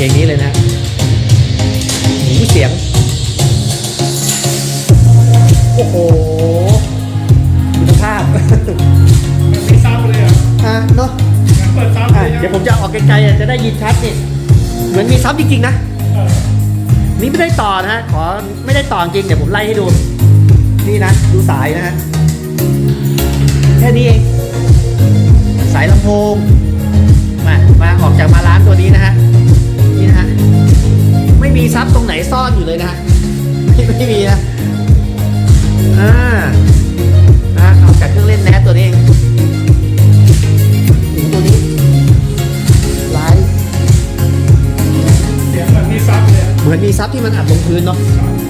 เพลงนี้เลยนะหูเสียง โอ้โหคุณภาพมีซับเลยอะอะเนาะเปิดซับอะเลยเดี๋ยวผมจะออกไกลๆอะจะได้ยินชัดนี่เหมือนมีซับจริงๆนะเออนี่ไม่ได้ต่อนะฮะขอไม่ได้ต่อจริงเดี๋ยวผมไล่ให้ดู นี่นะ ดูสายนะฮะแค่นี้เองสายลำโพง ซับตรงไหนซ่อนอยู่เลยนะฮะไม่ไม่มีนะอ่านะออกจากเครื่องเล่นแนสตัวนี้เองหูตัวนี้ไลฟ์เสียงแบบมีซับเลยอะเหมือนมีซับที่มันอัดลงพื้นเนาะครับ